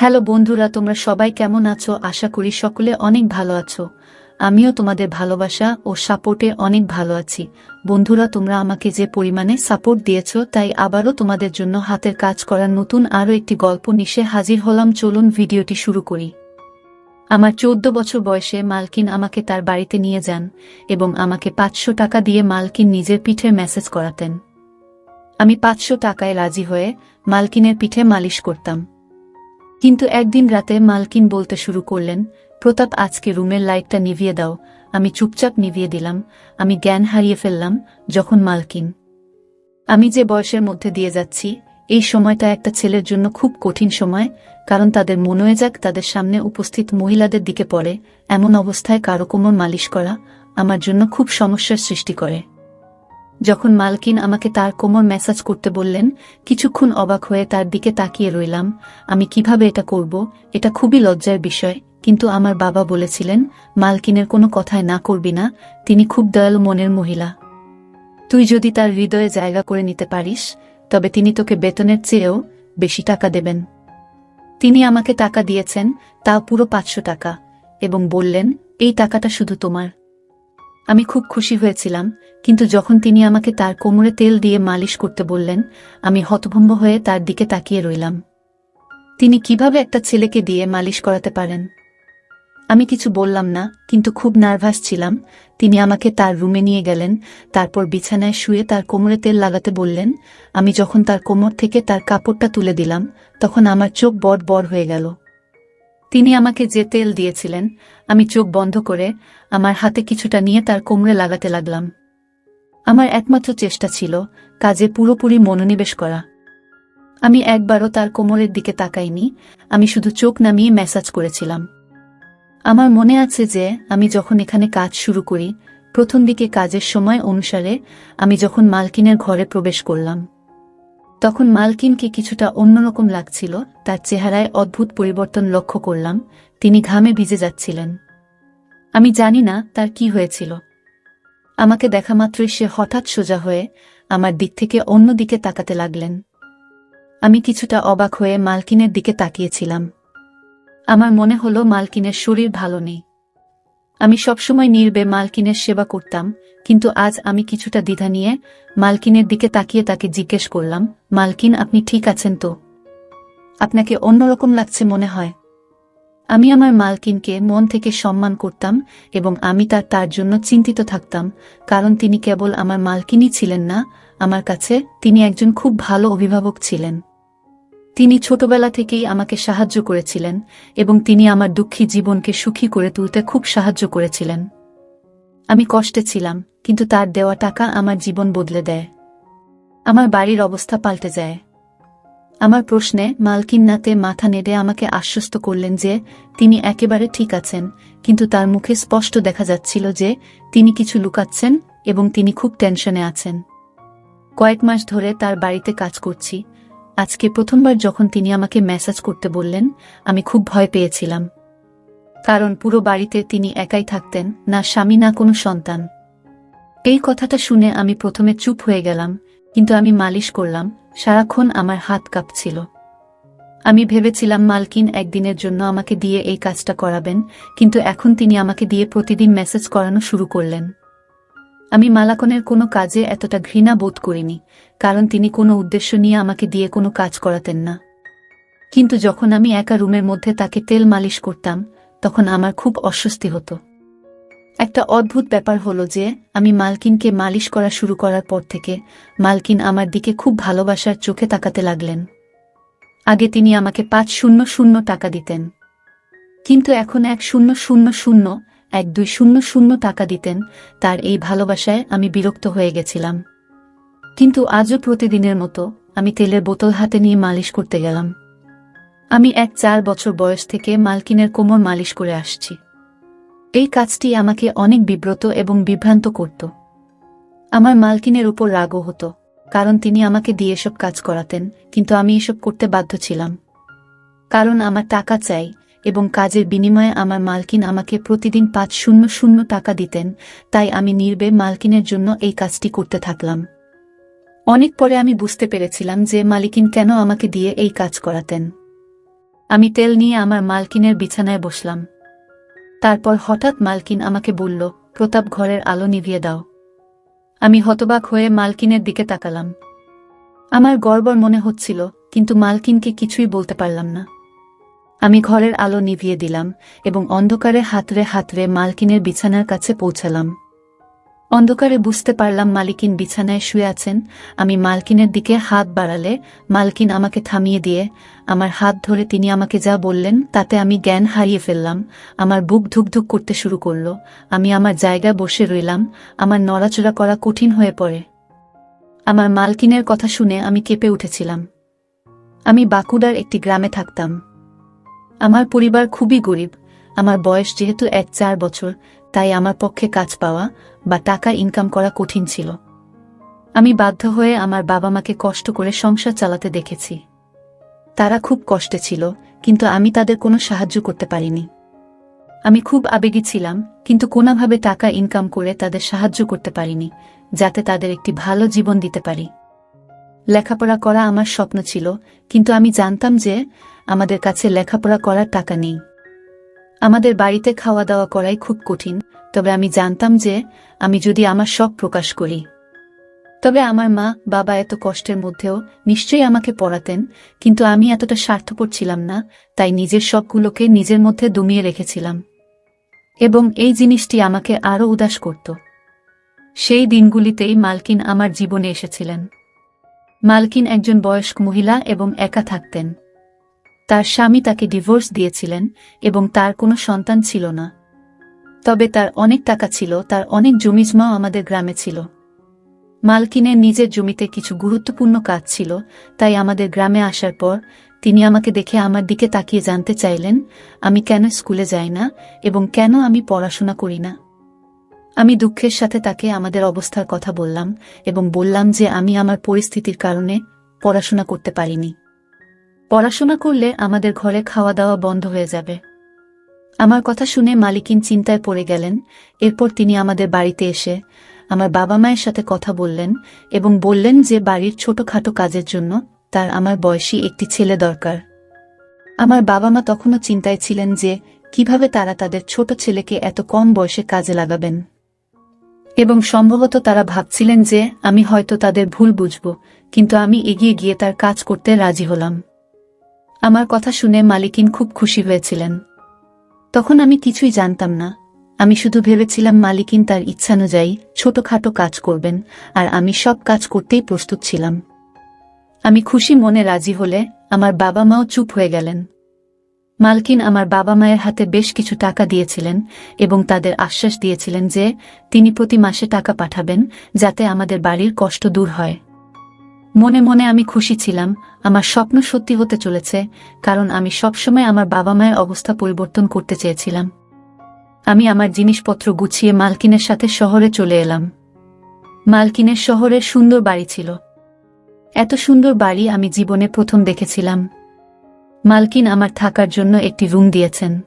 Hello বন্ধুরা, তোমরা সবাই কেমন আছো? আশা করি সকলে অনেক ভালো আছো। আমিও তোমাদের ভালোবাসা ও সাপোর্টে অনেক ভালো আছি। বন্ধুরা, তোমরা আমাকে যে পরিমাণে সাপোর্ট দিয়েছ, তাই আবারও তোমাদের জন্য হাতের কাজ করার নতুন আরও একটি গল্প নিশে হাজির হলাম। চলুন ভিডিওটি শুরু করি। আমার চোদ্দ বছর বয়সে মালকিন আমাকে তার বাড়িতে নিয়ে যান এবং আমাকে পাঁচশো টাকা দিয়ে মালকিন নিজের পিঠে মেসেজ করাতেন। আমি পাঁচশো টাকায় রাজি হয়ে মালকিনের পিঠে মালিশ করতাম। কিন্তু একদিন রাতে মালকিন বলতে শুরু করলেন, প্রতাপ, আজকে রুমের লাইটটা নিভিয়ে দাও। আমি চুপচাপ নিভিয়ে দিলাম। আমি জ্ঞান হারিয়ে ফেললাম যখন মালকিন। আমি যে বয়সের মধ্যে দিয়ে যাচ্ছি, এই সময়টা একটা ছেলের জন্য খুব কঠিন সময়, কারণ তাদের মনোয় যাক তাদের সামনে উপস্থিত মহিলাদের দিকে পড়ে, এমন অবস্থায় কারও কোমর মালিশ করা আমার জন্য খুব সমস্যার সৃষ্টি করে। যখন মালকিন আমাকে তার কোমর ম্যাসাজ করতে বললেন, কিছুক্ষণ অবাক হয়ে তার দিকে তাকিয়ে রইলাম, আমি কীভাবে এটা করব, এটা খুবই লজ্জার বিষয়, কিন্তু আমার বাবা বলেছিলেন, মালকিনের কোনো কথায় না করবি না, তিনি খুব দয়ালু মনের মহিলা। তুই যদি তার হৃদয়ে জায়গা করে নিতে পারিস, তবে তিনি তোকে বেতনের চেয়েও বেশি টাকা দেবেন। তিনি আমাকে টাকা দিয়েছেন তা পুরো পাঁচশো টাকা, এবং বললেন, এই টাকাটা শুধু তোমার। আমি খুব খুশি হয়েছিলাম, কিন্তু যখন তিনি আমাকে তার কোমরে তেল দিয়ে মালিশ করতে বললেন, আমি হতভম্ব হয়ে তার দিকে তাকিয়ে রইলাম। তিনি কীভাবে একটা ছেলেকে দিয়ে মালিশ করাতে পারেন? আমি কিছু বললাম না, কিন্তু খুব নার্ভাস ছিলাম। তিনি আমাকে তার রুমে নিয়ে গেলেন, তারপর বিছানায় শুয়ে তার কোমরে তেল লাগাতে বললেন, আমি যখন তার কোমর থেকে তার কাপড়টা তুলে দিলাম, তখন আমার চোখ বড় বড় হয়ে গেল। তিনি আমাকে যে তেল দিয়েছিলেন, আমি চোখ বন্ধ করে আমার হাতে কিছুটা নিয়ে তার কোমরে লাগাতে লাগলাম। আমার একমাত্র চেষ্টা ছিল কাজে পুরোপুরি মনোনিবেশ করা। আমি একবারও তার কোমরের দিকে তাকাইনি, আমি শুধু চোখ নামিয়ে ম্যাসাজ করেছিলাম। আমার মনে আছে যে আমি যখন এখানে কাজ শুরু করি, প্রথম দিকে কাজের সময় অনুসারে আমি যখন মালকিনের ঘরে প্রবেশ করলাম। তখন মালকিনকে কিছুটা অন্যরকম লাগছিল, তার চেহারায় অদ্ভুত পরিবর্তন লক্ষ্য করলাম, তিনি ঘামে ভিজে যাচ্ছিলেন। আমি জানি না তার কি হয়েছিল। আমাকে দেখা মাত্রই সে হঠাৎ সোজা হয়ে আমার দিক থেকে অন্য দিকে তাকাতে লাগলেন। আমি কিছুটা অবাক হয়ে মালকিনের দিকে তাকিয়েছিলাম। আমার মনে হলো মালকিনের শরীর ভালো নেই। আমি সবসময় নির্বে মালকিনের সেবা করতাম, কিন্তু আজ আমি কিছুটা দ্বিধা নিয়ে মালকিনের দিকে তাকিয়ে তাকে জিজ্ঞেস করলাম, মালকিন, আপনি ঠিক আছেন তো? আপনাকে অন্যরকম লাগছে মনে হয়। আমি আমার মালকিনকে মন থেকে সম্মান করতাম এবং আমি তার তার জন্য চিন্তিত থাকতাম, কারণ তিনি কেবল আমার মালকিনই ছিলেন না, আমার কাছে তিনি একজন খুব ভালো অভিভাবক ছিলেন। তিনি ছোটবেলা থেকেই আমাকে সাহায্য করেছিলেন এবং তিনি আমার দুঃখী জীবনকে সুখী করে তুলতে খুব সাহায্য করেছিলেন। আমি কষ্টে ছিলাম, কিন্তু তার দেওয়া টাকা আমার জীবন বদলে দেয়। আমার বাড়ির অবস্থা পাল্টে যায়। আমার প্রশ্নে মালকিন নাতে মাথা নেড়ে আমাকে আশ্বস্ত করলেন যে তিনি একেবারে ঠিক আছেন, কিন্তু তার মুখে স্পষ্ট দেখা যাচ্ছিল যে তিনি কিছু লুকাচ্ছেন এবং তিনি খুব টেনশনে আছেন। কয়েক মাস ধরে তার বাড়িতে কাজ করছি আজকে প্রথমবার যখন তিনি আমাকে মেসেজ করতে বললেন, আমি খুব ভয় পেয়েছিলাম। কারণ পুরো বাড়িতে তিনি একাই থাকতেন, না স্বামী, না কোনো সন্তান। এই কথাটা শুনে আমি প্রথমে চুপ হয়ে গেলাম, কিন্তু আমি মালিশ করলাম, সারাক্ষণ আমার হাত কাঁপছিল। আমি ভেবেছিলাম, মালকিন একদিনের জন্য আমাকে দিয়ে এই কাজটা করাবেন, কিন্তু এখন তিনি আমাকে দিয়ে প্রতিদিন মেসেজ করানো শুরু করলেন। আমি মালাকনের কোনো কাজে এতটা ঘৃণা বোধ করিনি, কারণ তিনি কোনো উদ্দেশ্য নিয়ে আমাকে দিয়ে কোনো কাজ করাতেন না। কিন্তু যখন আমি একা রুমের মধ্যে তাকে তেল মালিশ করতাম, তখন আমার খুব অস্বস্তি হতো। একটা অদ্ভুত ব্যাপার হলো যে, আমি মালকিনকে মালিশ করা শুরু করার পর থেকে মালকিন আমার দিকে খুব ভালোবাসার চোখে তাকাতে লাগলেন। আগে তিনি আমাকে পাঁচ শূন্য শূন্য টাকা দিতেন। কিন্তু এখন এক শূন্য শূন্য শূন্য এক দুই শূন্য শূন্য টাকা দিতেন, তার এই ভালোবাসায় আমি বিরক্ত হয়ে গেছিলাম। কিন্তু আজও প্রতিদিনের মতো আমি তেলের বোতল হাতে নিয়ে মালিশ করতে গেলাম। আমি এক চার বছর বয়স থেকে মালকিনের কোমর মালিশ করে আসছি। এই কাজটি আমাকে অনেক বিব্রত এবং বিভ্রান্ত করত। আমার মালকিনের উপর রাগও হতো, কারণ তিনি আমাকে দিয়ে এসব কাজ করাতেন, কিন্তু আমি এসব করতে বাধ্য ছিলাম। কারণ আমার টাকা চাই এবং কাজের বিনিময়ে আমার মালকিন আমাকে প্রতিদিন পাঁচ শূন্য শূন্য টাকা দিতেন, তাই আমি নির্বে মালকিনের জন্য এই কাজটি করতে থাকলাম। অনেক পরে আমি বুঝতে পেরেছিলাম যে মালিকিন কেন আমাকে দিয়ে এই কাজ করাতেন। আমি তেল নিয়ে আমার মালকিনের বিছানায় বসলাম। তারপর হঠাৎ মালকিন আমাকে বলল, প্রতাপ, ঘরের আলো নিভিয়ে দাও। আমি হতবাক হয়ে মালকিনের দিকে তাকালাম। আমার গর্বর মনে হচ্ছিল, কিন্তু মালকিনকে কিছুই বলতে পারলাম না। আমি ঘরের আলো নিভিয়ে দিলাম এবং অন্ধকারে হাতরে হাতরে মালকিনের বিছানার কাছে পৌঁছালাম। অন্ধকারে বুঝতে পারলাম মালিকিন বিছানায় শুয়ে আছেন। আমি মালকিনের দিকে হাত বাড়ালে মালকিন আমাকে থামিয়ে দিয়ে, আমার হাত ধরে তিনি আমাকে যা বললেন তাতে আমি জ্ঞান হারিয়ে ফেললাম। আমার বুক ধুকধুক করতে শুরু করল। আমি আমার জায়গায় বসে রইলাম। আমার নড়াচড়া করা কঠিন হয়ে পড়ে। আমার মালকিনের কথা শুনে আমি কেঁপে উঠেছিলাম। আমি বাঁকুড়ার একটি গ্রামে থাকতাম। আমার পরিবার খুবই গরিব। আমার বয়স যেহেতু এক চার বছর, তাই আমার পক্ষে কাজ পাওয়া বা টাকা ইনকাম করা কঠিন ছিল। আমি বাধ্য হয়ে আমার বাবা মাকে কষ্ট করে সংসার চালাতে দেখেছি। তারা খুব কষ্টে ছিল, কিন্তু আমি তাদের কোনো সাহায্য করতে পারিনি। আমি খুব আবেগী ছিলাম, কিন্তু কোনোভাবে টাকা ইনকাম করে তাদের সাহায্য করতে পারিনি, যাতে তাদের একটি ভালো জীবন দিতে পারি। লেখাপড়া করা আমার স্বপ্ন ছিল, কিন্তু আমি জানতাম যে আমাদের কাছে লেখাপড়া করার টাকা নেই। আমাদের বাড়িতে খাওয়া দাওয়া করাই খুব কঠিন, তবে আমি জানতাম যে আমি যদি আমার শখ প্রকাশ করি। তবে আমার মা, বাবা এত কষ্টের মধ্যেও নিশ্চয়ই আমাকে পড়াতেন, কিন্তু আমি এতটা স্বার্থপর ছিলাম না, তাই নিজের শখগুলোকে নিজের মধ্যে দমিয়ে রেখেছিলাম। এবং এই জিনিসটি আমাকে আরও উদাস করত। সেই দিনগুলিতেই মালকিন আমার জীবনে এসেছিলেন। মালকিন একজন বয়স্ক মহিলা এবং একা থাকতেন। তার স্বামী তাকে ডিভোর্স দিয়েছিলেন এবং তার কোনো সন্তান ছিল না। তবে তার অনেক টাকা ছিল, তার অনেক জমিজমাও আমাদের গ্রামে ছিল। মালকিনের নিজের জমিতে কিছু গুরুত্বপূর্ণ কাজ ছিল, তাই আমাদের গ্রামে আসার পর তিনি আমাকে দেখে আমার দিকে তাকিয়ে জানতে চাইলেন, আমি কেন স্কুলে যাই না এবং কেন আমি পড়াশোনা করি না। আমি দুঃখের সাথে তাকে আমাদের অবস্থার কথা বললাম এবং বললাম যে আমি আমার পরিস্থিতির কারণে পড়াশোনা করতে পারিনি। পড়াশোনা করলে আমাদের ঘরে খাওয়া দাওয়া বন্ধ হয়ে যাবে। আমার কথা শুনে মালিকিন চিন্তায় পড়ে গেলেন, এরপর তিনি আমাদের বাড়িতে এসে আমার বাবা মায়ের সাথে কথা বললেন এবং বললেন যে বাড়ির ছোটখাটো কাজের জন্য তার আমার বয়সী একটি ছেলে দরকার। আমার বাবা মা তখনও চিন্তায় ছিলেন যে কীভাবে তারা তাদের ছোট ছেলেকে এত কম বয়সে কাজে লাগাবেন। এবং সম্ভবত তারা ভাবছিলেন যে আমি হয়তো তাদের ভুল বুঝব, কিন্তু আমি এগিয়ে গিয়ে তার কাজ করতে রাজি হলাম। আমার কথা শুনে মালিকিন খুব খুশি হয়েছিলেন। তখন আমি কিছুই জানতাম না। আমি শুধু ভেবেছিলাম মালিকিন তার ইচ্ছানুযায়ী ছোটখাটো কাজ করবেন আর আমি সব কাজ করতেই প্রস্তুত ছিলাম। আমি খুশি মনে রাজি হলে আমার বাবা মাও চুপ হয়ে গেলেন। মালকিন আমার বাবা মায়ের হাতে বেশ কিছু টাকা দিয়েছিলেন এবং তাদের আশ্বাস দিয়েছিলেন যে তিনি প্রতি মাসে টাকা পাঠাবেন যাতে আমাদের বাড়ির কষ্ট দূর হয়। মনে মনে আমি খুশি ছিলাম, আমার স্বপ্ন সত্যি হতে চলেছে, কারণ আমি সবসময় আমার বাবা মায়ের অবস্থা পরিবর্তন করতে চেয়েছিলাম। আমি আমার জিনিসপত্র গুছিয়ে মালকিনের সাথে শহরে চলে এলাম। মালকিনের শহরে সুন্দর বাড়ি ছিল। এত সুন্দর বাড়ি আমি জীবনে প্রথম দেখেছিলাম। মালকিন আমার থাকার জন্য একটি রুম দিয়েছেন।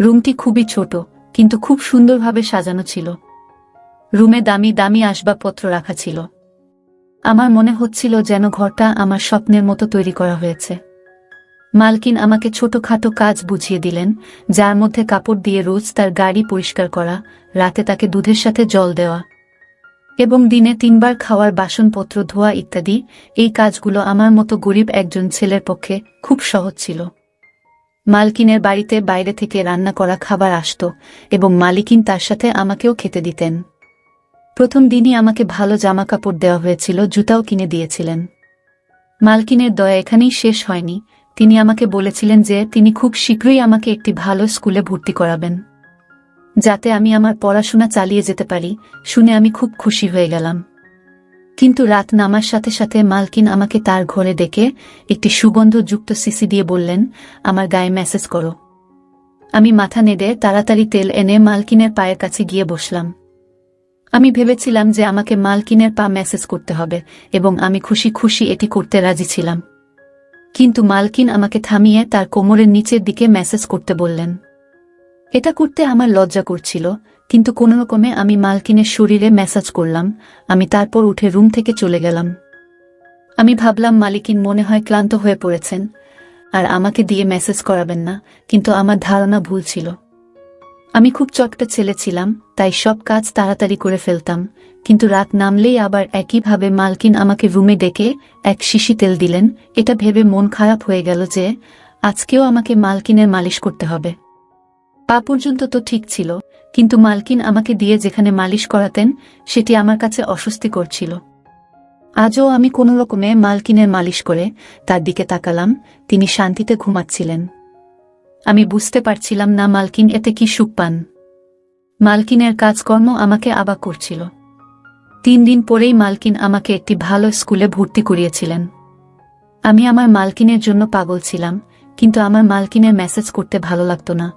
রুমটি খুবই ছোট, কিন্তু খুব সুন্দরভাবে সাজানো ছিল। রুমে দামি দামি আসবাবপত্র রাখা ছিল। আমার মনে হচ্ছিল যেন ঘরটা আমার স্বপ্নের মতো তৈরি করা হয়েছে। মালকিন আমাকে ছোটখাটো কাজ বুঝিয়ে দিলেন, যার মধ্যে কাপড় দিয়ে রোজ তার গাড়ি পরিষ্কার করা, রাতে তাকে দুধের সাথে জল দেওয়া, এবং দিনে তিনবার খাওয়ার বাসনপত্র ধোয়া ইত্যাদি, এই কাজগুলো আমার মতো গরিব একজন ছেলের পক্ষে খুব সহজ ছিল। মালকিনের বাড়িতে বাইরে থেকে রান্না করা খাবার আসত, এবং মালিকিন তার সাথে আমাকেও খেতে দিতেন। প্রথম দিনই আমাকে ভালো জামা কাপড় দেওয়া হয়েছিল, জুতাও কিনে দিয়েছিলেন। মালকিনের দয়া এখানেই শেষ হয়নি। তিনি আমাকে বলেছিলেন যে, তিনি খুব শীঘ্রই আমাকে একটি ভালো স্কুলে ভর্তি করাবেন। যাতে আমি আমার পড়াশোনা চালিয়ে যেতে পারি, শুনে আমি খুব খুশি হয়ে গেলাম। কিন্তু রাত নামার সাথে সাথে মালকিন আমাকে তার ঘরে ডেকে একটি সুগন্ধযুক্ত সিসি দিয়ে বললেন, আমার গায়ে মেসেজ করো। আমি মাথা নেড়ে তাড়াতাড়ি তেল এনে মালকিনের পায়ের কাছে গিয়ে বসলাম। আমি ভেবেছিলাম যে আমাকে মালকিনের পা মেসেজ করতে হবে, এবং আমি খুশি খুশি এটি করতে রাজি ছিলাম। কিন্তু মালকিন আমাকে থামিয়ে তার কোমরের নিচের দিকে মেসেজ করতে বললেন, এটা করতে আমার লজ্জা করছিল, কিন্তু কোনো রকমে আমি মালকিনের শরীরে ম্যাসাজ করলাম, আমি তারপর উঠে রুম থেকে চলে গেলাম। আমি ভাবলাম মালিকিন মনে হয় ক্লান্ত হয়ে পড়েছেন, আর আমাকে দিয়ে মেসেজ করাবেন না, কিন্তু আমার ধারণা ভুল ছিল। আমি খুব চটকা ছেলে ছিলাম, তাই সব কাজ তাড়াতাড়ি করে ফেলতাম, কিন্তু রাত নামলেই আবার একইভাবে মালকিন আমাকে রুমে ডেকে এক শিশি তেল দিলেন, এটা ভেবে মন খারাপ হয়ে গেল যে, আজকেও আমাকে মালকিনের মালিশ করতে হবে। পা পর্যন্ত তো ঠিক ছিল, কিন্তু মালকিন আমাকে দিয়ে যেখানে মালিশ করাতেন, সেটি আমার কাছে অস্বস্তি করছিল আজও আমি কোনো রকমে মালকিনের মালিশ করে তার দিকে তাকালাম, তিনি শান্তিতে ঘুমাচ্ছিলেন। আমি বুঝতে পারছিলাম না মালকিন এতে কি সুখ পান। মালকিনের কাজকর্ম আমাকে আবা করছিল। তিন দিন পরেই মালকিন আমাকে একটি ভালো স্কুলে ভর্তি করিয়েছিলেন। আমি আমার মালকিনের জন্য পাগল ছিলাম, কিন্তু আমার মালকিনের মেসেজ করতে ভালো লাগতো না।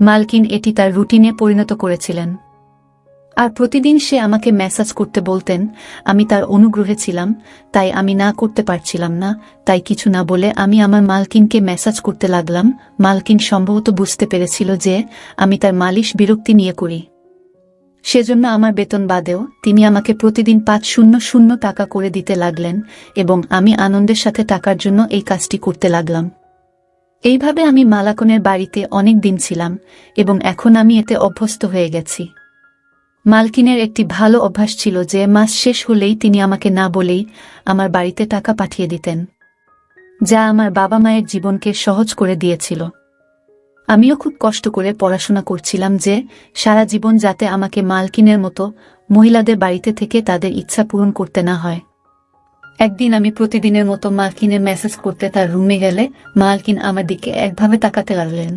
মালকিন এটি তার রুটিনে পরিণত করেছিলেন। আর প্রতিদিন সে আমাকে মেসেজ করতে বলতেন, আমি তার অনুগ্রহে ছিলাম, তাই আমি না করতে পারছিলাম না, তাই কিছু না বলে আমি আমার মালকিনকে মেসেজ করতে লাগলাম। মালকিন সম্ভবত বুঝতে পেরেছিল যে আমি তার মালিশ বিরক্তি নিয়ে করি। সেজন্য আমার বেতন বাদেও তিনি আমাকে প্রতিদিন পাঁচ শূন্য শূন্য টাকা করে দিতে লাগলেন এবং আমি আনন্দের সাথে টাকার জন্য এই কাজটি করতে লাগলাম। এইভাবে আমি মালাকনের বাড়িতে অনেক দিন ছিলাম এবং এখন আমি এতে অভ্যস্ত হয়ে গেছি। মালকিনের একটি ভালো অভ্যাস ছিল যে মাস শেষ হলেই তিনি আমাকে না বলেই আমার বাড়িতে টাকা পাঠিয়ে দিতেন, যা আমার বাবা মায়ের জীবনকে সহজ করে দিয়েছিল। আমিও খুব কষ্ট করে পড়াশোনা করছিলাম যে সারা জীবন যাতে আমাকে মালকিনের মতো মহিলাদের বাড়িতে থেকে তাদের ইচ্ছা পূরণ করতে না হয়। একদিন আমি প্রতিদিনের মতো মালকিনের মেসেজ করতে তার রুমে গেলে মালকিন আমার দিকে একভাবে তাকাতে লাগলেন।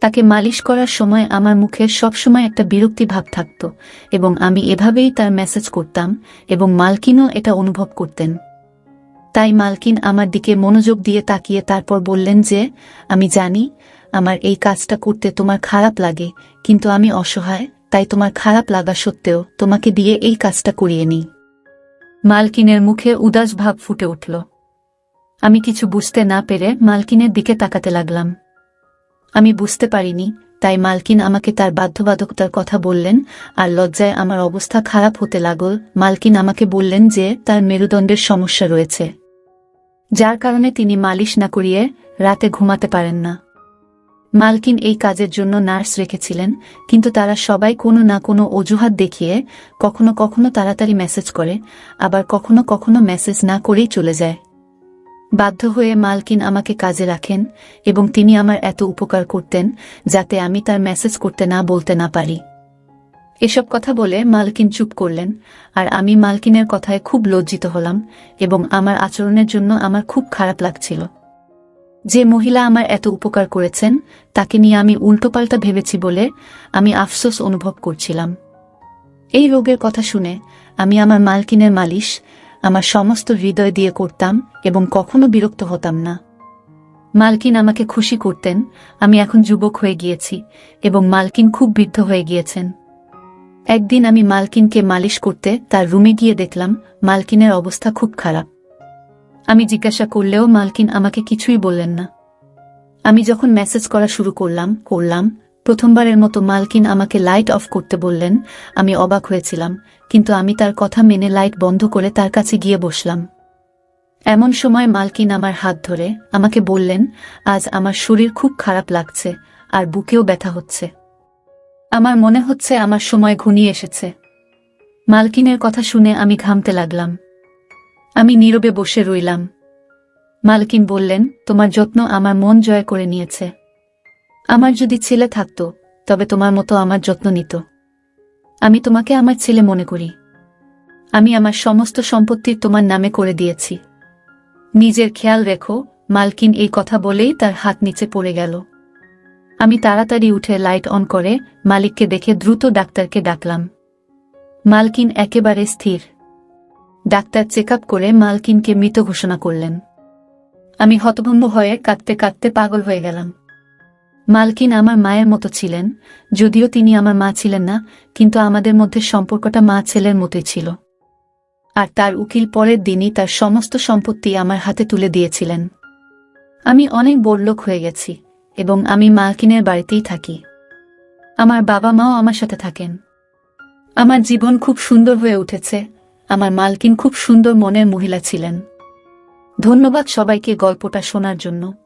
তাকে মালিশ করার সময় আমার মুখে সবসময় একটা বিরক্তি ভাব থাকত, এবং আমি এভাবেই তার মেসেজ করতাম, এবং মালকিনও এটা অনুভব করতেন। তাই মালকিন আমার দিকে মনোযোগ দিয়ে তাকিয়ে তারপর বললেন যে, আমি জানি, আমার এই কাজটা করতে তোমার খারাপ লাগে, কিন্তু আমি অসহায়, তাই তোমার খারাপ লাগা সত্ত্বেও তোমাকে দিয়ে এই কাজটা করিয়ে নিই। মালকিনের মুখে উদাস ভাব ফুটে উঠল। আমি কিছু বুঝতে না পেরে মালকিনের দিকে তাকাতে লাগলাম। আমি বুঝতে পারিনি, তাই মালকিন আমাকে তার বাধ্যবাধকতার কথা বললেন, আর লজ্জায় আমার অবস্থা খারাপ হতে লাগল। মালকিন আমাকে বললেন যে, তার মেরুদণ্ডের সমস্যা রয়েছে। যার কারণে তিনি মালিশ না করিয়ে রাতে ঘুমাতে পারেন না। মালকিন এই কাজের জন্য নার্স রেখেছিলেন, কিন্তু তারা সবাই কোনো না কোনো অজুহাত দেখিয়ে কখনো কখনো তাড়াতাড়ি মেসেজ করে, আবার কখনো কখনো মেসেজ না করেই চলে যায়। বাধ্য হয়ে মালকিন আমাকে কাজে রাখেন এবং তিনি আমার এত উপকার করতেন যাতে আমি তার মেসেজ করতে না বলতে না পারি। এসব কথা বলে মালকিন চুপ করলেন আর আমি মালকিনের কথায় খুব লজ্জিত হলাম এবং আমার আচরণের জন্য আমার খুব খারাপ লাগছিল। যে মহিলা আমার এত উপকার করেছেন, তাকে নিয়ে আমি উল্টোপাল্টা ভেবেছি বলে আমি আফসোস অনুভব করছিলাম। এই রোগের কথা শুনে আমি আমার মালকিনের মালিশ আমার সমস্ত হৃদয় দিয়ে করতাম এবং কখনো বিরক্ত হতাম না। মালকিন আমাকে খুশি করতেন, আমি এখন যুবক হয়ে গিয়েছি এবং মালকিন খুব বৃদ্ধ হয়ে গিয়েছেন। একদিন আমি মালকিনকে মালিশ করতে তার রুমে গিয়ে দেখলাম মালকিনের অবস্থা খুব খারাপ। আমি জিজ্ঞাসা করলেও মালকিন আমাকে কিছুই বললেন না। আমি যখন মেসেজ করা শুরু করলাম করলাম প্রথমবারের মতো মালকিন আমাকে লাইট অফ করতে বললেন, আমি অবাক হয়েছিলাম, কিন্তু আমি তার কথা মেনে লাইট বন্ধ করে তার কাছে গিয়ে বসলাম। এমন সময় মালকিন আমার হাত ধরে আমাকে বললেন, আজ আমার শরীর খুব খারাপ লাগছে, আর বুকেও ব্যথা হচ্ছে। আমার মনে হচ্ছে আমার সময় ঘনিয়ে এসেছে মালকিনের কথা শুনে আমি ঘামতে লাগলাম। আমি নীরবে বসে রইলাম। মালকিন বললেন, তোমার যত্ন আমার মন জয় করে নিয়েছে। আমার যদি ছেলে থাকত, তবে তোমার মতো আমার যত্ন নিত। আমি তোমাকে আমার ছেলে মনে করি। আমি আমার সমস্ত সম্পত্তির তোমার নামে করে দিয়েছি। নিজের খেয়াল রেখো, মালকিন এই কথা বলেই তার হাত নিচে পড়ে গেল। আমি তাড়াতাড়ি উঠে লাইট অন করে মালিককে দেখে দ্রুত ডাক্তারকে ডাকলাম। মালকিন একেবারে স্থির। ডাক্তার চেক করে মালকিনকে মৃত ঘোষণা করলেন। আমি হতভম্ব হয়ে কাঁদতে কাঁদতে পাগল হয়ে গেলাম। মালকিন আমার মায়ের মতো ছিলেন, যদিও তিনি আমার মা ছিলেন না, কিন্তু আমাদের মধ্যে সম্পর্কটা মা ছেলের মতোই ছিল। আর তার উকিল পরের দিনই তার সমস্ত সম্পত্তি আমার হাতে তুলে দিয়েছিলেন। আমি অনেক বড়লোক হয়ে গেছি, এবং আমি মালকিনের বাড়িতেই থাকি। আমার বাবা মাও আমার সাথে থাকেন। আমার জীবন খুব সুন্দর হয়ে উঠেছে, আমার মালকিন খুব সুন্দর মনের মহিলা ছিলেন। ধন্যবাদ সবাইকে গল্পটা শোনার জন্য।